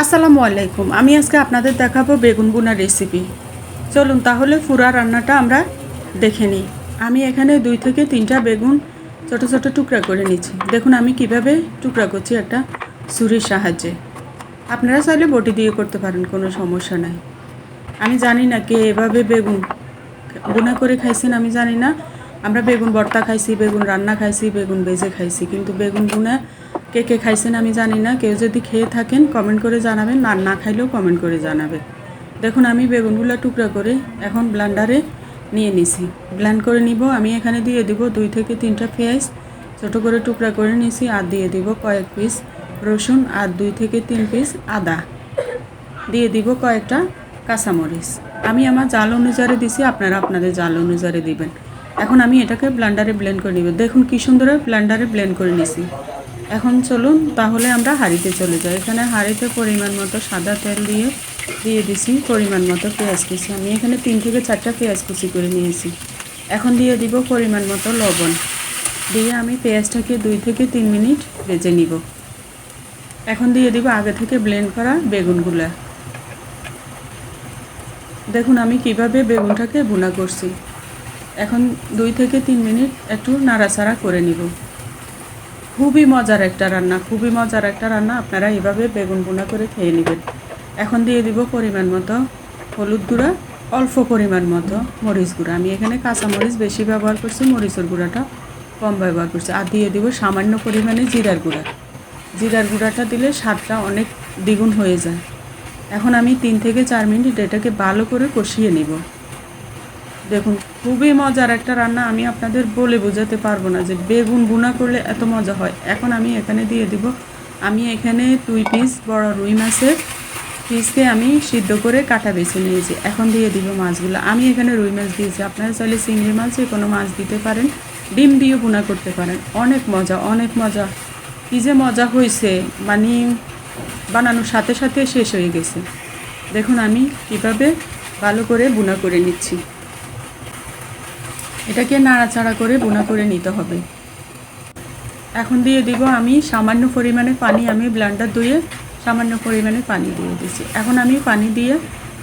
আসসালামু আলাইকুম। আমি আজকে আপনাদের দেখাবো বেগুন বোনা রেসিপি চলুন তাহলে পুরা রান্নাটা আমরা দেখে নিই। আমি এখানে দুই থেকে তিনটা বেগুন ছোট ছোট টুকরা করে নিচ্ছি। দেখুন আমি কীভাবে টুকরা করছি একটা ছুরির সাহায্যে। আপনারা চাইলে বটি দিয়ে করতে পারেন, কোনো সমস্যা নাই। আমি জানি না কে এভাবে বেগুন বোনা করে খাইছেন, আমি জানি না। আমরা বেগুন ভর্তা খাইছি, বেগুন রান্না খাইছি, বেগুন বেজে খাইছি, কিন্তু বেগুন বোনা কে কে খাইছেন আমি জানি না। কেউ যদি খেয়ে থাকেন কমেন্ট করে জানাবেন, আর না খাইলেও কমেন্ট করে জানাবেন দেখুন, আমি বেগুনগুলো টুকরা করে এখন ব্লান্ডারে নিয়ে নিছি। ব্ল্যান্ড করে নিব, আমি এখানে দিয়ে দিব দুই থেকে তিনটা পেঁয়াজ। ছোটো করে টুকরা করে নিছি, আর দিয়ে দিব কয়েক পিস রসুন, আর দুই থেকে তিন পিস আদা। দিয়ে দিব কয়েকটা কাঁচামরিচ। আমি আমার জাল অনুসারে দিছি, আপনারা আপনাদের জাল অনুসারে দিবেন। এখন আমি এটাকে ব্লান্ডারে ব্লেন্ড করে নিব। দেখুন, কী সুন্দর ব্লেন্ডারে ব্লেন্ড করে নিছি। এখন চলুন, তাহলে আমরা হাঁড়িতে চলে যাই। এখানে হাঁড়িতে পরিমাণ মতো সাদা তেল দিয়ে দিয়ে দিছি, পরিমাণ মতো পেঁয়াজ কুচি। আমি এখানে তিন থেকে চারটা পেঁয়াজ কুচি করে নিয়েছি। এখন দিয়ে দিব পরিমাণ মতো লবণ। দিয়ে আমি পেঁয়াজটাকে দুই থেকে তিন মিনিট ভেজে নিব। এখন দিয়ে দিব আগে থেকে ব্লেন্ড করা বেগুনগুলা। দেখুন, আমি কীভাবে বেগুনটাকে ভুনা করছি। এখন দুই থেকে তিন মিনিট একটু নাড়াচাড়া করে নিব। খুবই মজার একটা রান্না, খুবই মজার একটা রান্না। আপনারা এভাবে বেগুন ভুনা করে খেয়ে নেবেন। এখন দিয়ে দিব পরিমাণ মতো হলুদ গুঁড়া, অল্প পরিমাণ মতো মরিচ গুঁড়া। আমি এখানে কাঁচা মরিচ বেশি ব্যবহার করছি, মরিচের গুঁড়াটা কম ব্যবহার করছি। আর দিয়ে দিব সামান্য পরিমাণে জিরার গুঁড়া। জিরার গুঁড়াটা দিলে স্বাদটা অনেক দ্বিগুণ হয়ে যায়। এখন আমি তিন থেকে চার মিনিট এটাকে ভালো করে কষিয়ে নিব। দেখুন, খুবই মজার একটা রান্না আমি আপনাদের বলে বোঝাতে পারব না যে বেগুন বুনা করলে এত মজা হয়। এখন আমি এখানে দিয়ে দিব। আমি এখানে দুই পিস বড় রুই মাছের পিসকে আমি সিদ্ধ করে কাটা বেছে নিয়েছি। এখন দিয়ে দিব মাছগুলো। আমি এখানে রুই মাছ দিয়েছি। আপনারা চাইলে চিংড়ি মাছ, যে কোনো মাছ দিতে পারেন। ডিম দিয়ে বুনা করতে পারেন। অনেক মজা অনেক মজা। কী যে মজা হয়েছে। মানে বানানোর সাথে সাথে শেষ হয়ে গেছে। দেখুন আমি কীভাবে ভালো করে বুনা করে নিচ্ছি। এটাকে নাড়াচাড়া করে বোনা করে নিতে হবে। এখন দিয়ে দিব আমি সামান্য পরিমাণে পানি, আমি ব্লান্ডার ধুয়ে সামান্য পরিমাণে পানি দিয়ে দিচ্ছি এখন আমি পানি দিয়ে,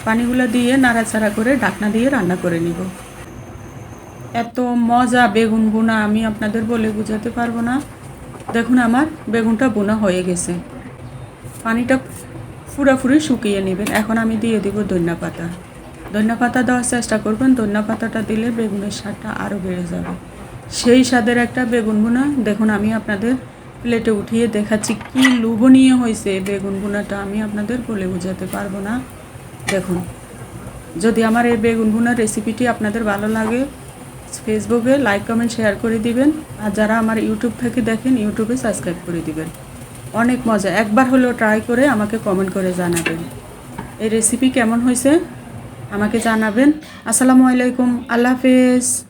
পানিগুলো দিয়ে নাড়াচাড়া করে ঢাকনা দিয়ে রান্না করে নিব। এত মজা বেগুন বোনা, আমি আপনাদের বলে বোঝাতে পারব না। দেখুন আমার বেগুনটা বোনা হয়ে গেছে। পানিটা পুরোপুরি শুকিয়ে নেবেন। এখন আমি দিয়ে দিব ধনিয়া পাতা ধনিয়া পাতা দেওয়ার চেষ্টা করবেন ধনিয়া পাতাটা দিলে বেগুনের স্বাদটা আরও বেড়ে যাবে। সেই স্বাদের একটা বেগুন বোনা দেখুন, আমি আপনাদের প্লেটে উঠিয়ে দেখাচ্ছি কি লোভনীয় হয়েছে বেগুন বোনাটা আমি আপনাদের বলে বোঝাতে পারব না। দেখুন, যদি আমার এই বেগুন বোনার রেসিপিটি আপনাদের ভালো লাগে, ফেসবুকে লাইক, কমেন্ট, শেয়ার করে দিবেন। আর যারা আমার ইউটিউব থেকে দেখেন, ইউটিউবে সাবস্ক্রাইব করে দিবেন। অনেক মজা। একবার হলেও ট্রাই করে আমাকে কমেন্ট করে জানাবেন। এই রেসিপি কেমন হয়েছে? আমাকে জানাবেন। আসসালামু আলাইকুম। আল্লাহ হাফেজ।